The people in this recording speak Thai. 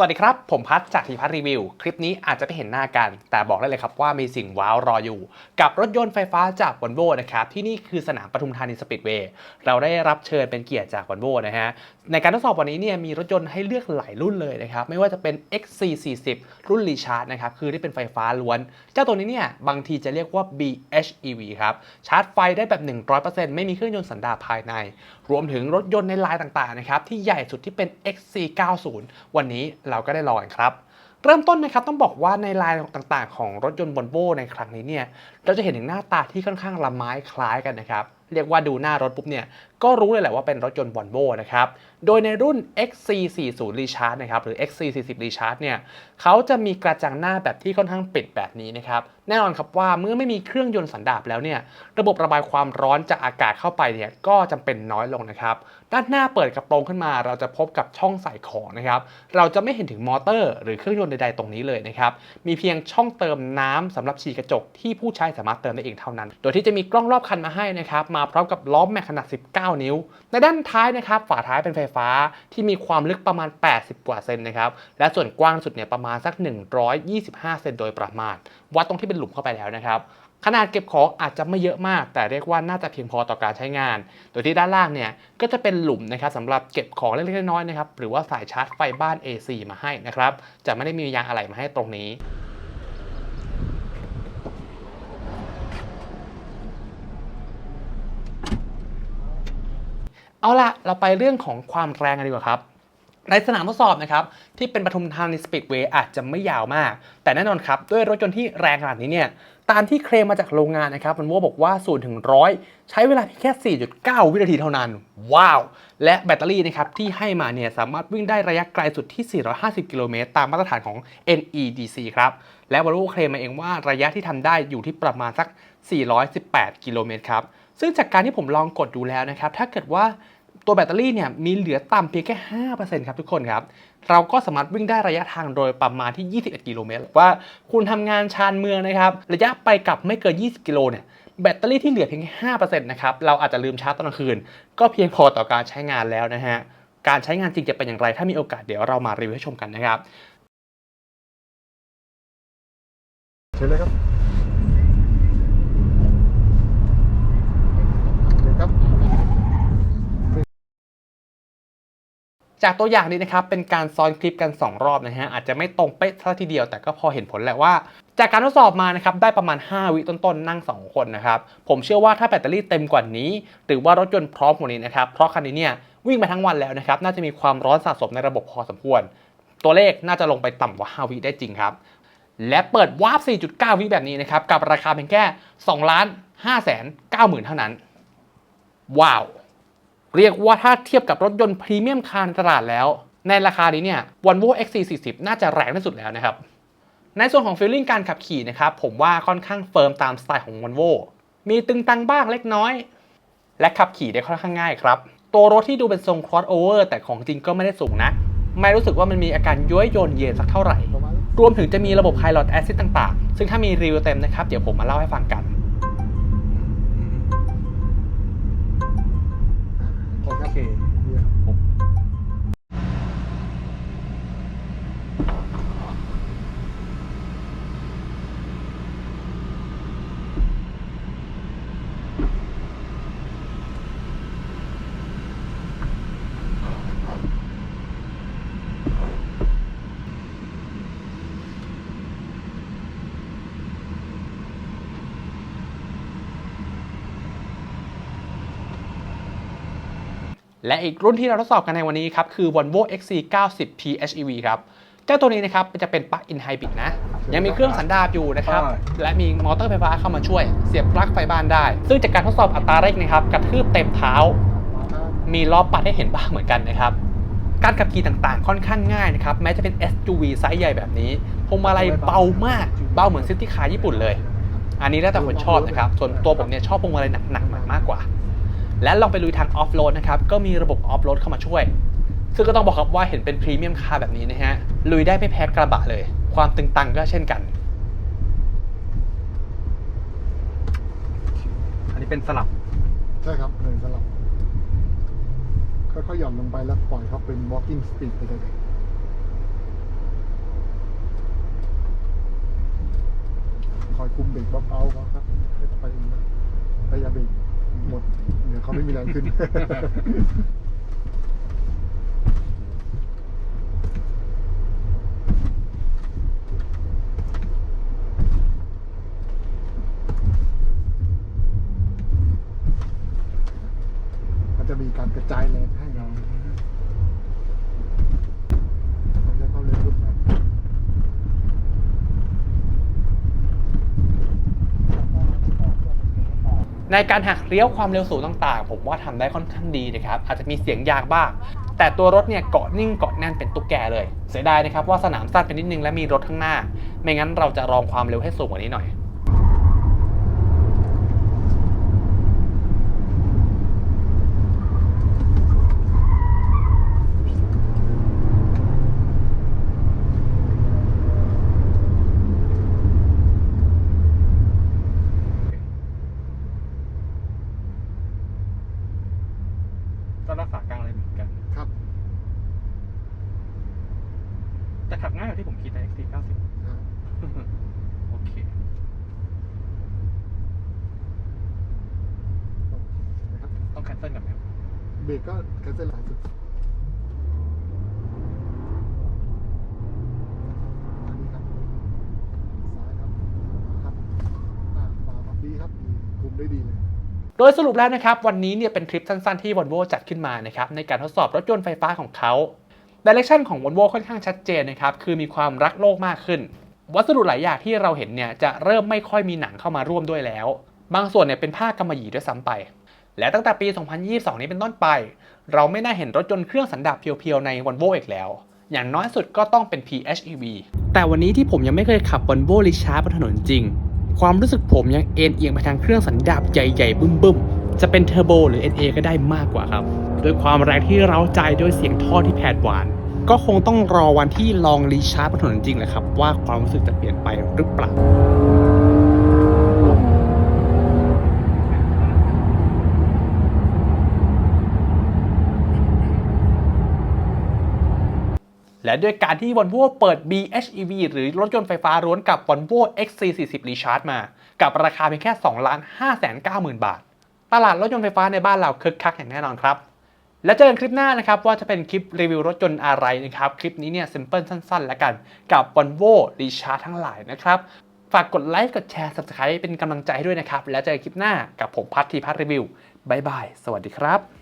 สวัสดีครับ ผมพัทจากทีพัทรีวิว คลิปนี้อาจจะไม่เห็นหน้ากัน แต่บอกได้เลยครับว่ามีสิ่งว้าวรออยู่ กับรถยนต์ไฟฟ้าจากวอลโวนะครับ ที่นี่คือสนามปทุมธานีสปีดเวย์เราได้รับเชิญเป็นเกียรติจากวอลโวนะฮะ ในการทดสอบวันนี้เนี่ยมีรถยนต์ให้เลือกหลายรุ่นเลยนะครับ ไม่ว่าจะเป็น XC40 รุ่นรีชาร์จนะครับ คือที่เป็นไฟฟ้าล้วน เจ้าตัวนี้เนี่ยบางทีจะเรียกว่า BHEV ครับชาร์จไฟได้แบบ 100%ไม่มีเครื่องยนต์สันดาปภายใน รวมถึงรถยนต์ในลายต่างๆนะครับที่ใหญ่สุดที่เป็น XC90 วันนี้เราก็ได้ลองกันครับ เริ่มต้นนะครับต้องบอกว่าในลายต่างๆ ของรถยนต์บอนโบในครั้งนี้เนี่ยเราจะเห็นถึงหน้าตาที่ค่อนข้างละไม้คล้ายกันนะครับ เรียกว่าดูหน้ารถปุ๊บเนี่ย ก็รู้เลยแหละว่าเป็นรถยนต์ Volvo นะครับ โดยในรุ่น XC40 Recharge นะครับ หรือ XC40 Recharge เนี่ยเขาจะมีกระจังหน้าแบบที่ค่อนข้างปิดแบบนี้นะครับ แน่นอนครับว่าเมื่อไม่มีเครื่องยนต์สันดาปแล้วเนี่ย ระบบระบายความร้อนจากอากาศเข้าไปเนี่ย ก็จำเป็นน้อยลงนะครับ ด้านหน้าเปิดกระโปรงขึ้นมา เราจะพบกับช่องใส่ของนะครับ เราจะไม่เห็นถึงมอเตอร์ หรือเครื่องยนต์ใดๆตรงนี้เลยนะครับ มีเพียงช่องเติมน้ำสำหรับฉีดกระจกที่ผู้ใช้สามารถเติมได้เองเท่านั้น โดยที่จะมีกล้องรอบคันมาให้นะครับมาพร้อมกับล้อแม็กขนาด 19 นิ้ว ในด้านท้ายนะครับฝาท้ายเป็นไฟฟ้าที่มีความลึกประมาณ 80 กว่าเซนนะครับและส่วนกว้างสุดเนี่ยประมาณสัก 125 เซนโดยประมาณ วัดตรงที่เป็นหลุมเข้าไปแล้วนะครับขนาดเก็บของอาจจะไม่เยอะมาก แต่เรียกว่าน่าจะเพียงพอต่อการใช้งาน โดยที่ด้านล่างเนี่ยก็จะเป็นหลุมนะครับสำหรับเก็บของเล็กๆน้อยๆนะครับหรือว่าสายชาร์จไฟบ้าน AC มาให้นะครับจะไม่ได้มียางอะไหล่มาให้ตรงนี้ เอาละเราไปเรื่องของความแรงกันดีกว่าครับในสนามทดสอบนะครับที่เป็นปทุมธานีสปีดเวย์อาจจะไม่ยาวมาก แต่แน่นอนครับด้วยรถยนต์ที่แรงขนาดนี้เนี่ยตามที่เคลมมาจากโรงงานนะครับมันว่าบอกว่า0ถึง100ใช้เวลาเพียงแค่ 4.9 วินาทีเท่านั้น ว้าว และแบตเตอรี่นะครับที่ให้มาเนี่ยสามารถวิ่งได้ระยะไกลสุดที่ 450 กิโลเมตรตามมาตรฐานของ NEDC ครับ และ Volvo เคลมมาเองว่าระยะที่ทำได้อยู่ที่ประมาณสัก 418 กิโลเมตรครับ ซึ่งจากการที่ผมลองกดดูแล้วนะครับ ถ้าเกิดว่าตัวแบตเตอรี่เนี่ยมีเหลือต่ำเพียงแค่ 5%ครับทุกคนครับ เราก็สามารถวิ่งได้ระยะทางโดยประมาณที่ 21 กิโลเมตรว่าคุณทำงานชานเมืองนะครับ ระยะไปกลับไม่เกิน 20 กิโลเนี่ยแบตเตอรี่ที่เหลือเพียงแค่5%นะครับ เราอาจจะลืมชาร์จตอนกลางคืน ก็เพียงพอต่อการใช้งานแล้วนะฮะ การใช้งานจริงจะเป็นอย่างไร ถ้ามีโอกาสเดี๋ยวเรามารีวิวให้ชมกันนะครับ เชิญเลยครับเชิญครับ จากตัวอย่างนี้นะครับเป็นการซ้อนคลิปกัน 2 รอบนะฮะอาจจะไม่ตรงเป๊ะเท่าทีเดียวแต่ก็พอเห็นผลแหละว่า จากการทดสอบมานะครับได้ประมาณ 5 วิต้นๆนั่ง 2 คนนะครับผมเชื่อว่าถ้าแบตเตอรี่เต็มกว่านี้ หรือว่ารถยนต์พร้อมกว่านี้นะครับเพราะคันนี้เนี่ยวิ่งมาทั้งวันแล้วนะครับน่าจะมีความร้อนสะสมในระบบพอสมควร ตัวเลขน่าจะลงไปต่ำกว่า 5 วิได้จริงครับและเปิดวาร์ป4.9 วิแบบนี้นะครับกับราคาเพียงแค่2ล้าน5แสน9หมื่นเท่านั้น ว้าว เรียกว่าถ้าเทียบกับรถยนต์พรีเมียมคาร์ในตลาดแล้ว ในราคานี้เนี่ย Volvo XC40 น่าจะแรงที่สุดแล้วนะครับ ในส่วนของฟีลลิ่งการขับขี่นะครับ ผมว่าค่อนข้างเฟิร์มตามสไตล์ของ Volvo มีตึงตังบ้างเล็กน้อย และขับขี่ได้ค่อนข้างง่ายครับ ตัวรถที่ดูเป็นทรง crossover แต่ของจริงก็ไม่ได้สูงนะ ไม่รู้สึกว่ามันมีอาการย้วยโยนเย็นสักเท่าไหร่ระมาณรวมถึงจะมีระบบ Pilot Assist ต่างๆ ซึ่งถ้ามีรีวิวเต็มนะครับ เดี๋ยวผมมาเล่าให้ฟังกัน โอเค และอีกรุ่นที่เราทดสอบกันในวันนี้ครับคือ Volvo XC90 PHEV ครับเจ้าตัวนี้นะครับจะเป็นปลั๊กอินไฮบริดนะ ยังมีเครื่องสันดาปอยู่นะครับ และมีมอเตอร์ไฟฟ้าเข้ามาช่วย เสียบปลั๊กไฟบ้านได้ ซึ่งจากการทดสอบอัตราเร่งนะครับกระทืบเต็มเท้า มีล้อปัดให้เห็นบ้างเหมือนกันนะครับการขับขี่ต่างๆ ค่อนข้างง่ายนะครับ แม้จะเป็น SUV ไซส์ใหญ่แบบนี้พวงมาลัยเบามาก เบาเหมือนซิตี้คาร์ญี่ปุ่นเลย อันนี้แล้วแต่คนชอบนะครับ ส่วนตัวผมเนี่ยชอบพวงมาลัยหนักๆมากกว่า และลองไปลุยทางออฟโรดนะครับก็มีระบบออฟโรดเข้ามาช่วย ซึ่งก็ต้องบอกครับว่าเห็นเป็นพรีเมียมคาร์แบบนี้นะฮะลุยได้ไม่แพ้กระบะเลย ความตึงตังก็เช่นกันอันนี้เป็นสลับใช่ครับเดินสลับ ค่อยๆหย่อนลงไปแล้วปล่อยเขาเป็น walking speed ไปเลยคอยคุมเบรกบล็อกเอาท์เขาครับไปไปอย่ามเบรก หมด เดี๋ยวเขาไม่มีแรงขึ้นมันจะมีการกระจายแรงให้เราเราจะเข้าเร็วขึ้นนะ ในการหักเลี้ยวความเร็วสูงต่างๆ ผมว่าทำได้ค่อนข้างดีนะครับอาจจะมีเสียงยากบ้าง แต่ตัวรถเนี่ยเกาะนิ่งเกาะแน่นเป็นตุ๊กแกเลย เสียดายนะครับว่าสนามสั้นไปนิดนึงและมีรถข้างหน้า ไม่งั้นเราจะรองความเร็วให้สูงกว่านี้หน่อย ก็รักษากลางเลยเหมือนกัน ครับ แต่ขับง่ายกว่าที่ผมคิดนะ XT 90 ครับ โอเค นะครับ ต้องแคน เซิลกันไหมครับเบรกก็แคนเซิลหลายสุดอันนี้ครับ ซ้ายครับขวาครับอ่าขวาครับดีครับดีคุมได้ดีเลย โดยสรุปแล้วนะครับ วันนี้เนี่ยเป็นทริปสั้นๆที่ Volvo จัดขึ้นมานะครับในการทดสอบรถยนต์ไฟฟ้าของเขาดิเรกชันของ Volvo ค่อนข้างชัดเจนนะครับ คือมีความรักโลกมากขึ้น วัสดุหลายอย่างที่เราเห็นเนี่ยจะเริ่มไม่ค่อยมีหนังเข้ามาร่วมด้วยแล้ว บางส่วนเนี่ยเป็นผ้ากำมะหยี่ด้วยซ้ำไป และตั้งแต่ปี 2022 นี้เป็นต้นไป เราไม่น่าเห็นรถยนต์เครื่องสันดาปเพียวๆ ใน Volvo อีกแล้ว อย่างน้อยสุดก็ต้องเป็น PHEV แต่วันนี้ที่ผมยังไม่เคยขับ Volvo r i c h a r บนถนนจริง ความรู้สึกผมยังเอ็นเอียงไปทางเครื่องสันดาปใหญ่ๆ บึ้มๆ จะเป็นเทอร์โบหรือ NA ก็ได้มากกว่าครับ ด้วยความแรงที่เร้าใจด้วยเสียงท่อที่แผดหวาน ก็คงต้องรอวันที่ลองรีชาร์จบนถนนจริงแหละครับว่าความรู้สึกจะเปลี่ยนไปหรือเปล่า และด้วยการที่ Volvo เปิด BHEV หรือรถยนต์ไฟฟ้าล้วนกับ Volvo XC40 Recharge มา กับราคาเพียงแค่ 2 5 9 0 0 0 0 บาท ตลาดรถยนต์ไฟฟ้าในบ้านเราคึกคักอย่างแน่นอนครับ แล้วเจอกันคลิปหน้านะครับว่าจะเป็นคลิปรีวิวรถยนต์อะไรนะครับ คลิปนี้เนี่ยซิมเพิลสั้นๆ แล้วกันกับ Volvo Recharge ทั้งหลายนะครับฝากกดไลค์กดแชร์ Subscribe เป็นกำลังใจให้ด้วยนะครับ แล้วเจอกันคลิปหน้ากับผมพัททีพัทรีวิวบายบาย สวัสดีครับ